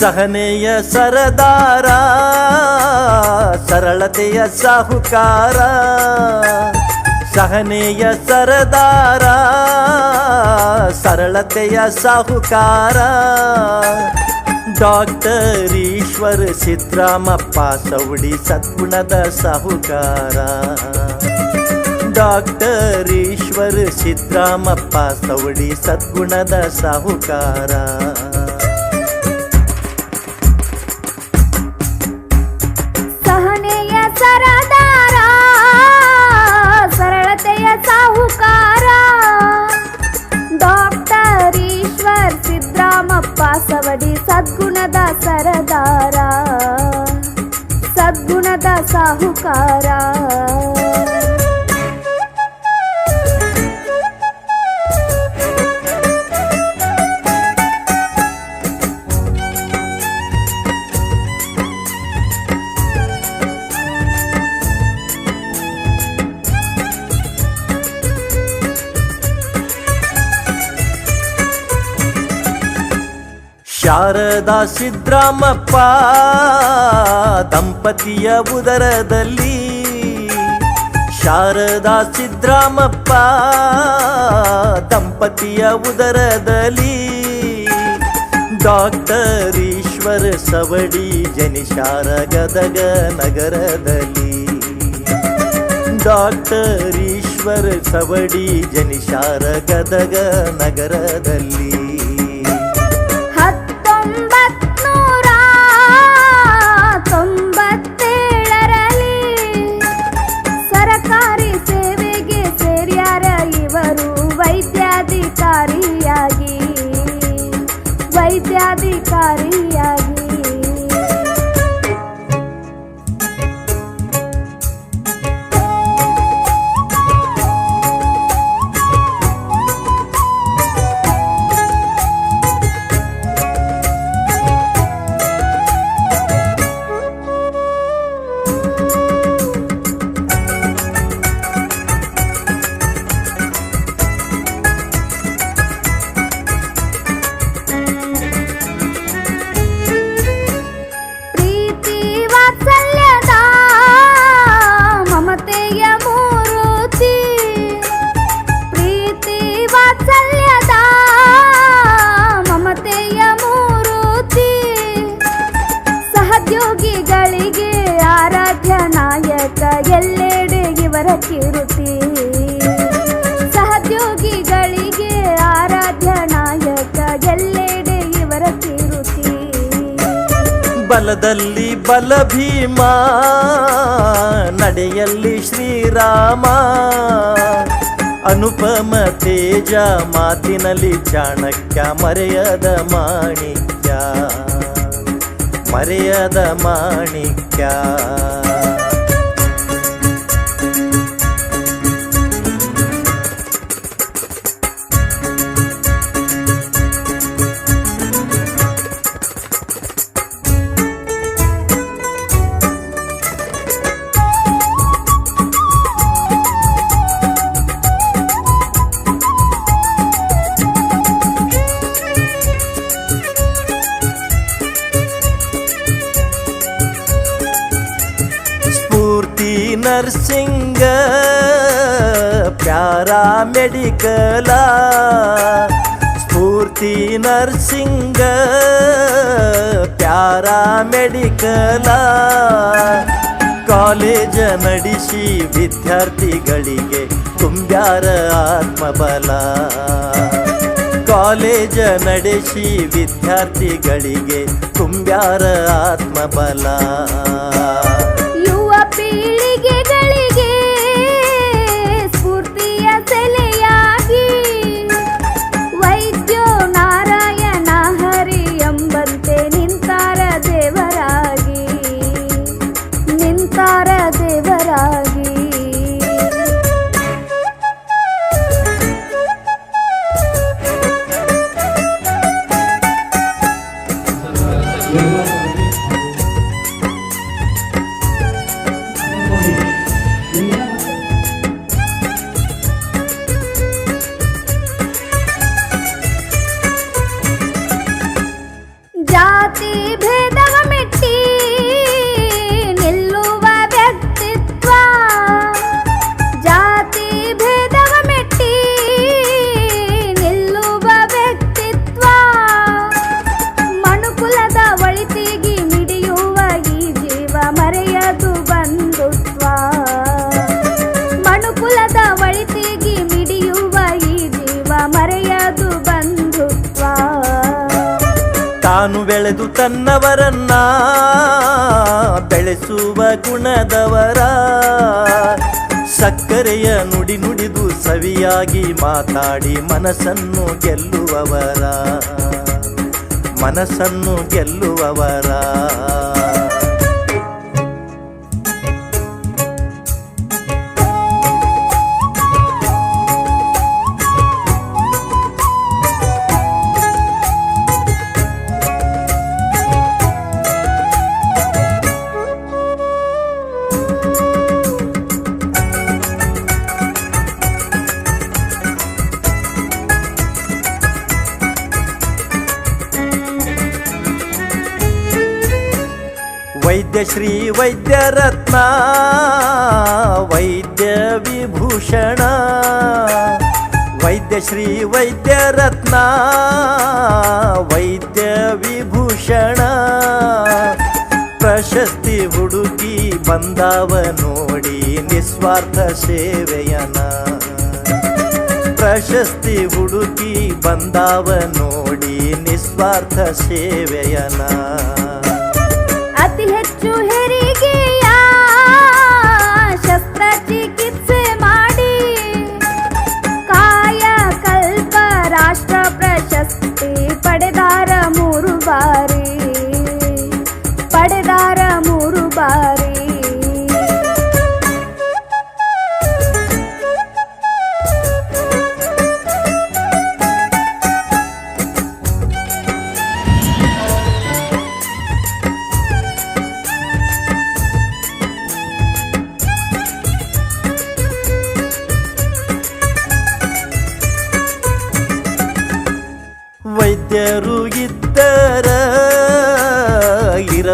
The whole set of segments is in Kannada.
ಸಹನೆಯ ಸರದಾರ, ಸರಳತೆಯ ಸಾಹುಕಾರ. ಸಹನೆಯ ಸರದಾರ, ಸರಳತೆಯ ಸಾಹುಕಾರ. ಡಾಕ್ಟರ್ ಈಶ್ವರ್ ಸಿದ್ರಾಮಪ್ಪ ಸೌಡಿ ಸದ್ಗುಣದ ಸಾಹುಕಾರ. ಡಾಕ್ಟರ್ ಈಶ್ವರ್ ಸಿದ್ರಾಮಪ್ಪ ಸೌಡಿ ಸದ್ಗುಣದ ಸಾಹುಕಾರ. ಸದ್ಗುಣದ ಶಾರದಾ ಸಿದ್ರಾಮಪ್ಪ ದಂಪತಿಯ ಉದರದಲ್ಲಿ. ಶಾರದಾ ಸಿದ್ರಾಮಪ್ಪ ದಂಪತಿಯ ಉದರದಲ್ಲಿ. ಡಾಕ್ಟರ್ ಈಶ್ವರ ಸವಡಿ ಜನಿಶಾರ ಗದಗ ನಗರದಲ್ಲಿ. ಡಾಕ್ಟರ್ ಈಶ್ವರ ಸವಡಿ ಜನಿಶಾರ ಗದಗ ನಗರದಲ್ಲಿ. ಇವರ ಕಿರುತಿ ಸಹದ್ಯೋಗಿಗಳಿಗೆ ಆರಾಧ್ಯ ನಾಯಕ ಎಲ್ಲೆಡೆ ಇವರ ಕಿರುತಿ ಬಲದಲ್ಲಿ ಬಲ ಭೀಮ ನಡೆಯಲ್ಲಿ ಶ್ರೀರಾಮ. ಅನುಪಮ ತೇಜ, ಮಾತಿನಲ್ಲಿ ಚಾಣಕ್ಯ, ಮರೆಯದ ಮಾಣಿಕ್ಯ. ಮರೆಯದ ಮಾಣಿಕ್ಯ. Paramedical, Spoorthi nursing, paramedical. College ನಡೆಸಿ ವಿದ್ಯಾರ್ಥಿಗಳಿಗೆ ತುಂಬ್ಯಾರ ಆತ್ಮಬಲ. ಕಾಲೇಜ ನಡೆಸಿ ವಿದ್ಯಾರ್ಥಿಗಳಿಗೆ ತುಂಬ್ಯಾರ ಆತ್ಮಬಲ. ಬೆಳೆದು ತನ್ನವರನ್ನ ಬೆಳೆಸುವ ಗುಣದವರ. ಸಕ್ಕರೆಯ ನುಡಿ ನುಡಿದು ಸವಿಯಾಗಿ ಮಾತಾಡಿ ಮನಸ್ಸನ್ನು ಗೆಲ್ಲುವವರ. ಮನಸ್ಸನ್ನು ಗೆಲ್ಲುವವರ. ಶ್ರೀ ವೈದ್ಯ ರತ್ನ ವೈದ್ಯ ವಿಭೂಷಣ. ವೈದ್ಯ ಶ್ರೀ ವೈದ್ಯ ರತ್ನ ವೈದ್ಯ ವಿಭೂಷಣ. ಪ್ರಶಸ್ತಿ ಹುಡುಕಿ ಬಂದವ ನೋಡಿ ನಿಸ್ವಾರ್ಥ ಸೇವೆಯನ. ಪ್ರಶಸ್ತಿ ಹುಡುಕಿ ಬಂದವ ನೋಡಿ ನಿಸ್ವಾರ್ಥ ಸೇವೆಯನ.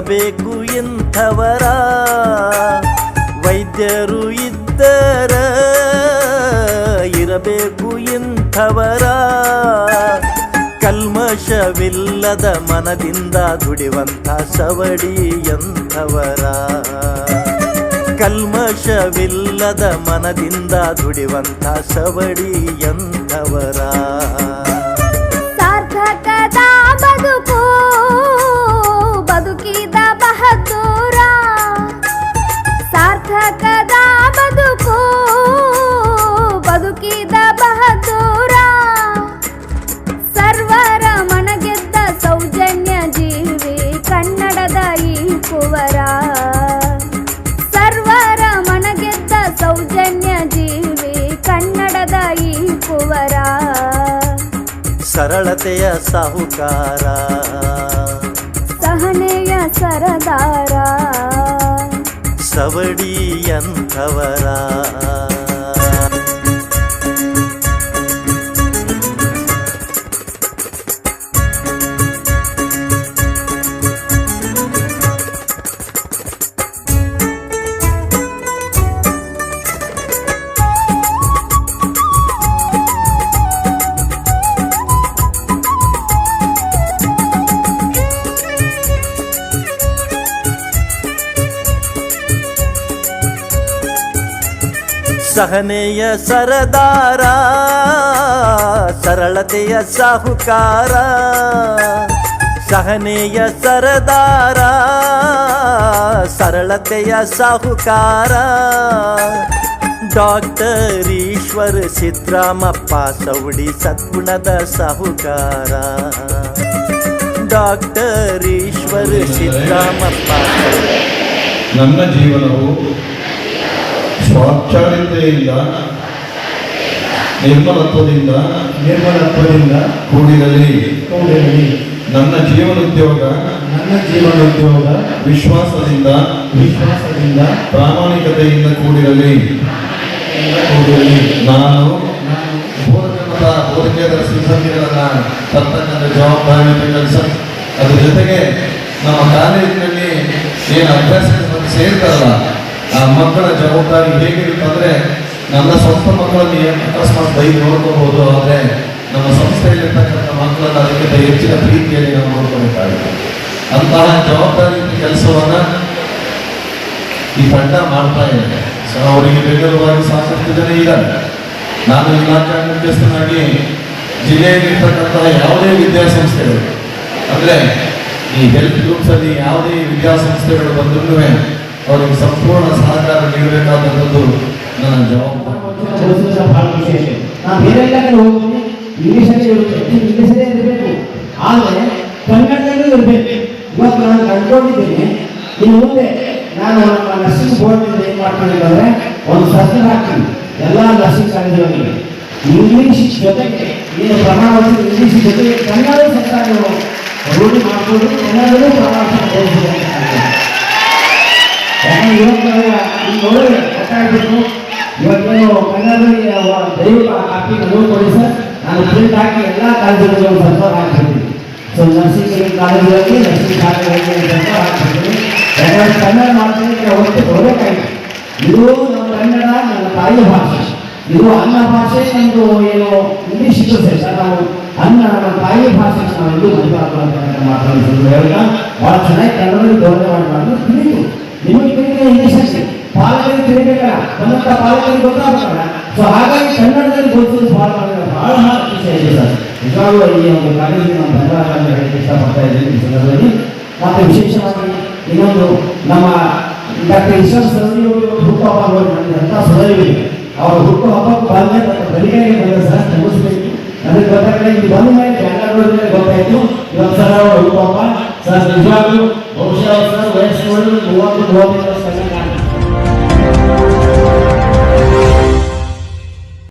ಇರಬೇಕು ಎಂಥವರ ವೈದ್ಯರು ಇದ್ದರ ಇರಬೇಕು ಎಂಥವರ ಕಲ್ಮಶವಿಲ್ಲದ ಮನದಿಂದ ದುಡಿವಂಥ ಸವಡಿ ಎಂಥವರ. ಕಲ್ಮಶವಿಲ್ಲದ ಮನದಿಂದ ದುಡಿವಂಥ ಸವಡಿ ಎಂಥವರ. ಸಾಹುಕಾರ. ಸಹನೆಯ ಸರದಾರ. ಸವಡಿಯಂಥವರ ಸಹನೆಯ ಸರದಾರ, ಸರಳತೆಯ ಸಾಹುಕಾರ. ಸಹನೆಯ ಸರದಾರ, ಸರಳತೆಯ ಸಾಹುಕಾರ. ಡಾಕ್ಟರ್ ಈಶ್ವರ್ ಸಿದ್ರಾಮಪ್ಪ ಸೌಡಿ ಸದ್ಗುಣದ ಸಾಹುಕಾರ. ಡಾಕ್ಟರ್ ಈಶ್ವರ್ ಸಿದ್ರಾಮಪ್ಪ ನನ್ನ ಜೀವನವು ಸ್ವಾಚ್ಛಾಲಿತೆಯಿಂದ ನಿರ್ಮಲತ್ವದಿಂದ ನಿರ್ಮಲತ್ವದಿಂದ ಕೂಡಿರಲಿ. ಕೂಡಿರಲಿ. ನನ್ನ ಜೀವನೋದ್ಯೋಗ ನನ್ನ ಜೀವನೋದ್ಯೋಗ ವಿಶ್ವಾಸದಿಂದ ವಿಶ್ವಾಸದಿಂದ ಪ್ರಾಮಾಣಿಕತೆಯಿಂದ ಕೂಡಿರಲಿ. ಕೂಡಿರಲಿ. ನಾನು ಬೋಧಕರ ಬೋಧಕೇತರ ಸಿಬ್ಬಂದಿಗಳನ್ನ ತರ್ತಕ್ಕಂಥ ಜವಾಬ್ದಾರಿಯನ್ನು ಕೆಲಸ ಅದ್ರ ಜೊತೆಗೆ ನಮ್ಮ ಕಾಲೇಜಿನಲ್ಲಿ ಏನು ಅಭ್ಯಾಸಕ್ಕೆ ಬಂದು ಸೇರ್ತಾರಲ್ಲ ಆ ಮಕ್ಕಳ ಜವಾಬ್ದಾರಿ ಹೇಗಿರುತ್ತಂದ್ರೆ ನನ್ನ ಸ್ವಂತ ಮಕ್ಕಳಲ್ಲಿ ಅಕಸ್ಮಾತ್ ದೈ ನೋಡ್ಕೋಬಹುದು ಆದರೆ ನಮ್ಮ ಸಂಸ್ಥೆಯಲ್ಲಿರ್ತಕ್ಕಂಥ ಮಕ್ಕಳನ್ನ ಅದಕ್ಕಿಂತ ಹೆಚ್ಚಿನ ಪ್ರೀತಿಯಲ್ಲಿ ನಾವು ನೋಡ್ಕೊಬೇಕಾಗುತ್ತೆ ಅಂತಹ ಜವಾಬ್ದಾರಿ ಕೆಲಸವನ್ನ ಈ ತಂಡ ಮಾಡ್ತಾ ಇದೆ. ಸೊ ಅವರಿಗೆ ಬೆಂಗಳೂರಾಗಿ ಸಾಕಷ್ಟು ಜನ ಇದ್ದಾರೆ. ನಾನು ಇಲಾಖಾ ಮುಖ್ಯಸ್ಥನಾಗಿ ಜಿಲ್ಲೆಯಲ್ಲಿರ್ತಕ್ಕಂತಹ ಯಾವುದೇ ವಿದ್ಯಾಸಂಸ್ಥೆಗಳು, ಅಂದ್ರೆ ಈ ಹೆಲ್ತ್ ಗ್ರೂಪ್ಸ್ ಅಲ್ಲಿ ಯಾವುದೇ ವಿದ್ಯಾಸಂಸ್ಥೆಗಳು ಬಂದ್ರೂ ಅವರಿಗೆ ಸಂಪೂರ್ಣ ಸಹಕಾರ ನೀಡಬೇಕಾದಂಥದ್ದು ನನ್ನ ಜವಾಬ್ದಾರಿ. ಬಹಳ ಆಗಿದೆ ನಾನು ಬೇರೆ ಹೋಗ್ತೀನಿ ಇಂಗ್ಲೀಷಲ್ಲಿ ಇಂಗ್ಲೀಷಲ್ಲೇ ಇರಬೇಕು. ಆದರೆ ಕನ್ನಡದಲ್ಲೂ ಇರಬೇಕು. ಇವತ್ತು ನಾನು ಕಂಡುಕೊಂಡಿದ್ದೀನಿ. ಇನ್ನು ಮುಂದೆ ನಾನು ನರ್ಸಿಂಗ್ ಬೋರ್ಡ್ ಏನು ಮಾಡ್ಕೊಂಡಿದ್ದಾರೆ? ಒಂದು ಸರ್ಕಲ್ ಹಾಕ್ತೀನಿ. ಎಲ್ಲ ನರ್ಸಿಂಗ್ ಕಾಲೇಜುಗಳಿಗೆ ಇಂಗ್ಲೀಷ್ ಜೊತೆಗೆ, ಏನು ಪ್ರಮಾಣ ಇಂಗ್ಲೀಷ್ ಜೊತೆಗೆ ಕನ್ನಡ ನೀವು ರೂಢಿ ಮಾಡ್ಕೊಂಡು ಕನ್ನಡದಲ್ಲೂ ಪ್ರಮಾಣ ಇವತ್ತು ಈಗ ನೋಡಿದ್ರೆ ಗೊತ್ತಾಗ್ಬೇಕು ಇವತ್ತೇನು ಕನ್ನಡದಲ್ಲಿ ದಯವಿಟ್ಟು ಹಾಕಿ ನಾನು ಪ್ರಿಂಟ್ ಹಾಕಿ ಎಲ್ಲ ಕಾಲೇಜುಗಳಿಗೆ ಒಂದು ಸರ್ಕಾರ ಹಾಕ್ಬಿಡ್ತೀನಿ ಸೊ ನರ್ಸಿಂಗ್ ಕಾಲೇಜುಗಳಲ್ಲಿ ನರ್ಸಿಂಗ್ ಕಾಲೇಜುಗಳಿಗೆ ಒಂದು ಕನ್ನಡ ಮಾತನಾಡಿ ಒಟ್ಟು ಬರಬೇಕಾಗಿತ್ತು ಇದು ನಮ್ಮ ಕನ್ನಡ ನಮ್ಮ ತಾಯಿ ಇದು ಅನ್ನ ಭಾಷೆ ನಮ್ಮದು ಏನು ಇಂಗ್ಲೀಷ್ ಇದು ಸಹಿತ ನಾವು ಅನ್ನ ನಮ್ಮ ತಾಯಿ ಭಾಷೆ ನಾವು ಇದು ಮಾತಾಡೋದು ಭಾಳ ಚೆನ್ನಾಗಿ ಕನ್ನಡದಲ್ಲಿ ಗೌರವ ಮಾಡಬಾರ್ದು ತಿಳಿತು ನಿಮಗೆ ತಿಳಿದ ಇಂಗ್ಲೀಷ್ ಅಷ್ಟೇ ಪಾಲಕರಿಗೆ ಸೊ ಹಾಗಾಗಿ ಕನ್ನಡದಲ್ಲಿ ಗೊತ್ತಿದ್ದು ಬಹಳ ಬಹಳ ಖುಷಿ ಆಗಿದೆ ಸರ್. ಒಂದು ಇದ್ದೀನಿ ವಿಶೇಷವಾಗಿ ಇನ್ನೊಂದು ನಮ್ಮ ಡಾಕ್ಟರ್ ಈಶ್ವರ್ ಸರಣಿಯವರು ಹುಟ್ಟುಹಬ್ಬ ನೋಡಿ, ನನಗೆ ಅಂತ ಸದರಿವೆ ಅವರ ಹುಟ್ಟು ಹಬ್ಬಕ್ಕೆ ಬಂದ ಬರಿಗಾರಿಗೆ ಬಂದ ಸರ್ ನಮಸ್ಬೇಕು ನನಗೆ ಬಂದ ಮೇಲೆ ಬ್ಯಾಂಗ್ಳೂರಿನಲ್ಲಿ ಗೊತ್ತಾಯ್ತು ಇವತ್ತು ಸರ್ ಅವರ ಸರ್ ನಿಜವಾಗ್ಲೂ ಬಹುಶಃ ಸರ್ ಮೂವತ್ತು